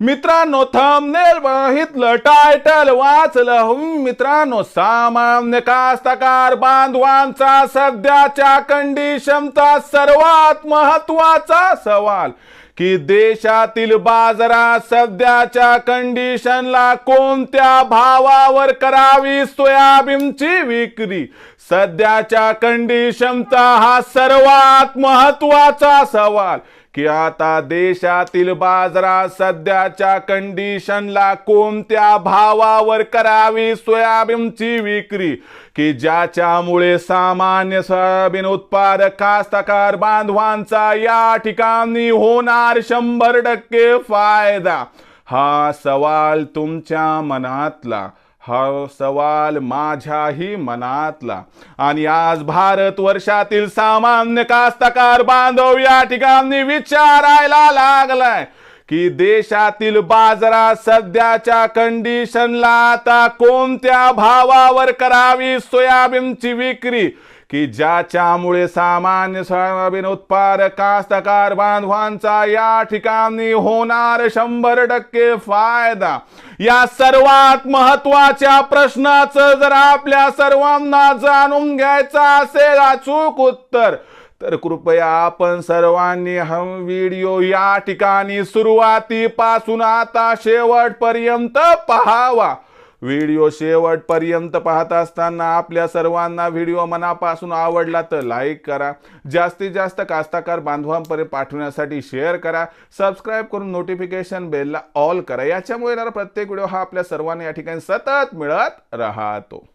मित्रांनो थंबनेल बघितलं टायटल वाचलं मित्रांनो सामान्य कास्तकार बांधवांचा सध्याच्या कंडिशनचा सर्वात महत्त्वाचा सवाल की देशातील बाजारात सध्याच्या कंडिशनला कोणत्या भावावर करावी सोयाबीनची विक्री? सध्याच्या कंडिशनचा हा सर्वात महत्त्वाचा सवाल की आता देशातील बाजारात सध्याच्या कंडिशनला कोणत्या भावावर करावी सोयाबीनची विक्री? की ज्याच्यामुळे सामान्य सोयाबीन उत्पादक कास्तकार बांधवांचा या ठिकाणी होणार शंभर टक्के फायदा? हा सवाल तुमच्या मनातला. हा सवाल माझ्याही मनातला. आणि आज भारत वर्षातील सामान्य कास्तकार बांधव या ठिकाणी विचारायला लागलाय की देशातील बाजारात सध्याच्या कंडिशनला आता कोणत्या भावावर करावी? सोयाबीनची विक्री की ज्याच्यामुळे सामान्य सोयाबीन उत्पादक कास्तकार बांधवांचा या ठिकाणी होणार शंभर टक्के फायदा. या सर्वात महत्त्वाच्या प्रश्नाचं जर आपल्या सर्वांना जाणून घ्यायचं असेल अचूक उत्तर तर कृपया आपण सर्वांनी हम व्हिडिओ या ठिकाणी सुरुवातीपासून आता शेवटपर्यंत पहावा. व्हिडिओ शेवटपर्यंत पाहत असताना आपल्या सर्वांना व्हिडिओ मनापासून आवडला तर लाईक करा. जास्तीत जास्त कास्ताकार बांधवांपर्यंत पाठवण्यासाठी शेअर करा. सबस्क्राईब करून नोटिफिकेशन बेलला ऑल करा. याच्यामुळे येणारा प्रत्येक व्हिडिओ हा आपल्या सर्वांना या ठिकाणी सतत मिळत राहतो.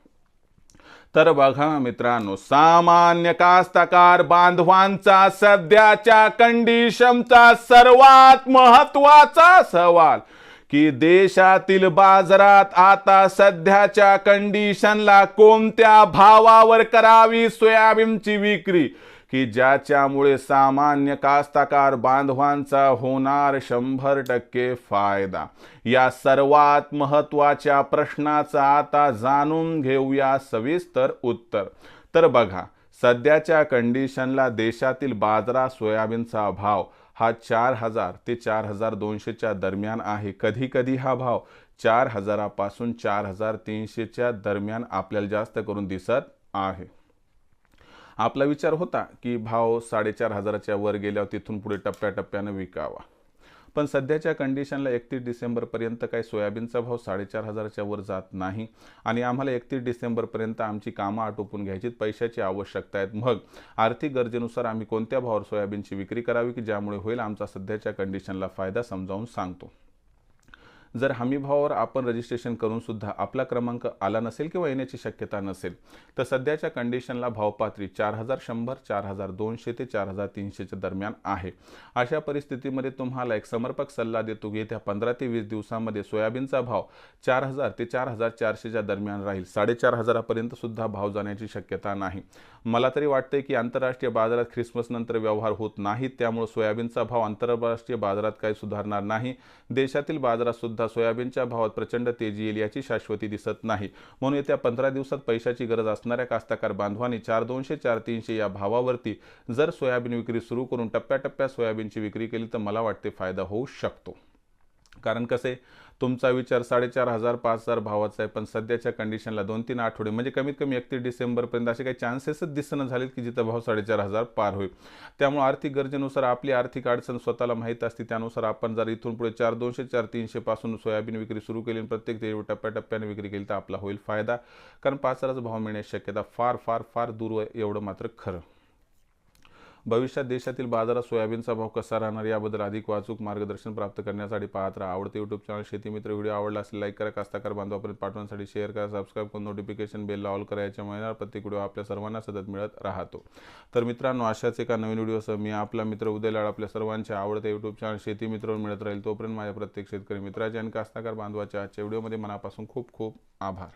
तर बघा मित्रांनो सामान्य कास्तकार बांधवांचा सध्याच्या कंडिशनचा सर्वात महत्त्वाचा सवाल. की देशातील बाजारात आता सध्याच्या कंडिशनला कोणत्या भावावर करावी सोयाबीनची विक्री? की ज्याच्यामुळे सामान्य कास्तकार बांधवांचा होणार शंभर टक्के फायदा? या सर्वात महत्त्वाच्या प्रश्नाचा आता जाणून घेऊया सविस्तर उत्तर. तर बघा सध्याच्या कंडिशनला देशातील बाजारात सोयाबीनचा भाव हा चार हजार ते चार हजार दोनशेच्या दरम्यान आहे. कधी कधी हा भाव चार हजारापासून चार हजार तीनशेच्या दरम्यान आपल्याला जास्त करून दिसत आहे. आपला विचार होता की भाव साडेचार हजाराच्या वर गेल्यावर तिथून पुढे टप्प्याटप्प्यानं विकावा. पण सध्याच्या कंडिशनला एकतीस डिसेंबरपर्यंत काही सोयाबीनचा भाव साडेचार हजाराच्या वर जात नाही. आणि आम्हाला एकतीस डिसेंबरपर्यंत आमची कामं आटोपून घ्यायची पैशाची आवश्यकता आहेत. मग आर्थिक गरजेनुसार आम्ही कोणत्या भावावर सोयाबीनची विक्री करावी की ज्यामुळे होईल आमचा सध्याच्या कंडिशनला फायदा समजावून सांगतो. जर हमीभावावर आपण रजिस्ट्रेशन करूनसुद्धा आपला क्रमांक आला नसेल किंवा येण्याची शक्यता नसेल तर सध्याच्या कंडिशनला भावपात्री चार हजार शंभर चार हजार दोनशे ते चार हजार तीनशेच्या दरम्यान आहे. अशा परिस्थितीमध्ये तुम्हाला एक समर्पक सल्ला देतो की येत्या पंधरा ते वीस दिवसामध्ये सोयाबीनचा भाव चार हजार ते चार हजार चारशेच्या दरम्यान राहील. साडेचार हजारापर्यंत सुद्धा भाव जाण्याची शक्यता नाही. मला तरी वाटते की आंतरराष्ट्रीय बाजारात ख्रिसमस नंतर व्यवहार होत नाहीत त्यामुळे सोयाबीनचा भाव आंतरराष्ट्रीय बाजारात काही सुधारणार नाही. देशातील बाजारात सुद्धा सुद्धा सोयाबीनच्या भावात प्रचंड तेजी येईल याची शाश्वती दिसत नाही. म्हणून येत्या पंधरा दिवसात पैशाची गरज असणाऱ्या कास्तकार बांधवांनी चार दोनशे चार तीनशे या भावावरती जर सोयाबीन विक्री सुरू करून टप्प्याटप्प्यात सोयाबीनची विक्री केली तर मला वाटते फायदा होऊ शकतो. कारण कसे? तुमचा विचार साडेचार हजार पाच हजार भावाचा आहे पण सध्याच्या कंडिशनला दोन तीन आठवडे म्हणजे कमीत कमी एकतीस डिसेंबरपर्यंत असे काही चान्सेसच दिसणं झालेत की जिथं भाव साडेचार हजार पार होईल. त्यामुळे आर्थिक गरजेनुसार आपली आर्थिक अडचण स्वतःला माहीत असते. त्यानुसार आपण जर इथून पुढे चार दोनशे चार तीनशे पासून सोयाबीन विक्री सुरू केली प्रत्येक टप्प्याटप्प्याने विक्री केली तर आपला होईल फायदा. कारण पाच हजाराचा भाव मिळण्याची शक्यता फार फार फार दूर एवढं मात्र खरं. भविष्यात देशातील बाजारात सोयाबीनचा भाव कसा राहणार याबद्दल अधिक वाचूक मार्गदर्शन प्राप्त करण्यासाठी पाहत राहा. आवडते युट्यूब चॅनल शेतीमित्र व्हिडिओ आवडला असेल लाईक करा. कास्ताकार बांधवापर्यंत पाठवण्यासाठी शेअर करा. सबस्क्राईब करून नोटिफिकेशन बेलला ऑल करायच्या महिन्यावर प्रत्येक व्हिडिओ आपल्या सर्वांना सतत मिळत राहतो. तर मित्रांनो अशाच एका नवीन व्हिडिओसह मी आपला मित्र उदयलाड आपल्या सर्वांच्या आवडते युट्यूब चॅनल शेतीमित्रवर मिळत राहील तोपर्यंत माझ्या प्रत्येक शेतकरी मित्राचे आणि कास्ताकार बांधवाच्या आजच्या व्हिडिओमध्ये मनापासून खूप खूप आभार.